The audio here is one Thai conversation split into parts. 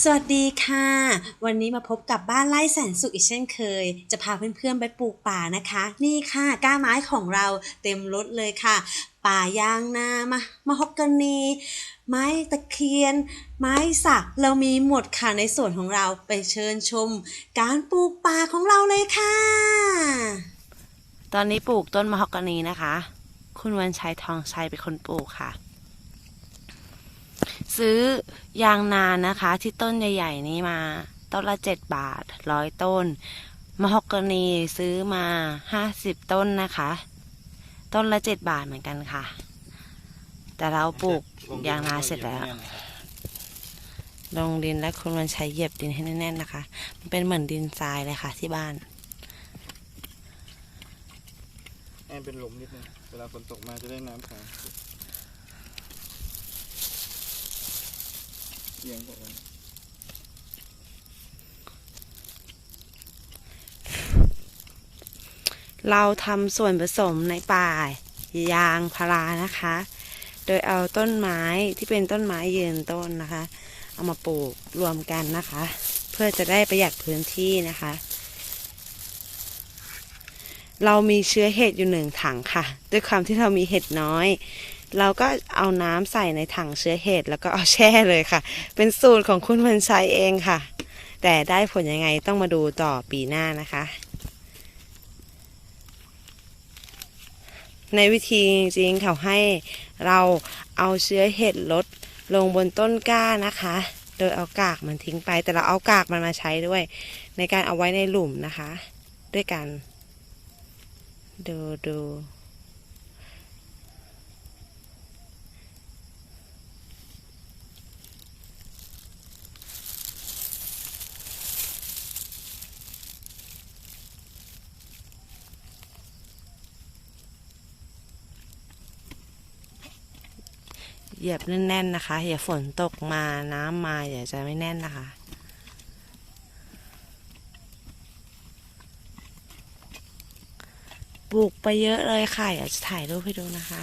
สวัสดีค่ะ วันนี้มาพบกับบ้านไร่แสนสุขอีกเช่นเคย จะพาเพื่อนๆไปปลูกป่านะคะ นี่ค่ะก้าไม้ของเราเต็มรถเลยค่ะ ป่ายางนามะมะฮอกกานี ไม้ตะเคียน ไม้สักเรามีหมดค่ะในส่วนของเราไปเชิญชม การปลูกป่าของเราเลยค่ะ ตอนนี้ปลูกต้นมะฮอกกานีนะคะ คุณวันชัยทองชัยเป็นคนปลูกค่ะ ซื้อ ยางนานนะคะ ที่ต้นใหญ่ ๆ นี้มา ต้นละเจ็ดบาทร้อยต้นมะฮอกกานีซื้อมาห้าสิบต้นนะคะ ต้นละเจ็ดบาทเหมือนกันค่ะ แต่เราปลูกยางนาเสร็จแล้ว ลงดินและคุณวันใชัยเหยียบดินให้แน่นๆนะคะ มันเป็นเหมือนดินทรายเลยค่ะที่บ้านให้เป็นหลุมนิดนึง เวลาฝนตกมาจะได้น้ำขัง เอียงก่อนเราทำส่วนผสมในป่ายางพารานะคะ โดยเอาต้นไม้ที่เป็นต้นไม้ยืนต้นนะคะ เอามาปลูกรวมกันนะคะ เพื่อจะได้ประหยัดพื้นที่นะคะ เรามีเชื้อเห็ดอยู่หนึ่งถังค่ะ ด้วยความที่เรามีเห็ดน้อย เราก็เอาน้ำใส่ในถังเชื้อเห็ดแล้วก็เอาแช่เลยค่ะ เป็นสูตรของคุณวันชัยเองค่ะ แต่ได้ผลยังไงต้องมาดูต่อปีหน้านะคะ ในวิธีจริงเขาให้เราเอาเชื้อเห็ดลดลงบนต้นกล้านะคะ โดยเอากากมันทิ้งไป แต่เราเอากากมันมาใช้ด้วย ในการเอาไว้ในหลุมนะคะ ด้วยกัน ดูดู เหยียบแน่นๆนะคะอย่าฝนตกมาน้ำมาอย่าจะไม่แน่นนะคะ ปลูกไปเยอะเลยค่ะอยากจะถ่ายรูปให้ดูนะคะ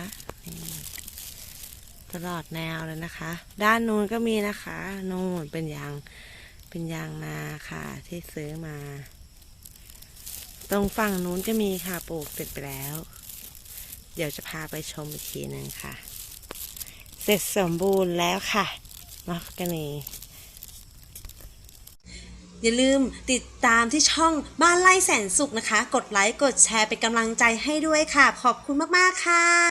ตลอดแนวเลยนะคะ ด้านนู้นก็มีนะคะนู่นเป็นยางเป็นยางนาค่ะ ที่ซื้อมา ตรงฝั่งนู้นก็มีค่ะปลูกเสร็จไปแล้ว เดี๋ยวจะพาไปชมอีกทีหนึ่งค่ะ ร็จสมบูรณ์แล้วค่ะมักกันีอย่าลืมติดตามที่ช่องบ้านไร่แสนสุขนะคะ กดไลค์ กดแชร์เป็นกำลังใจให้ด้วยค่ะ ขอบคุณมาก ๆ ค่ะ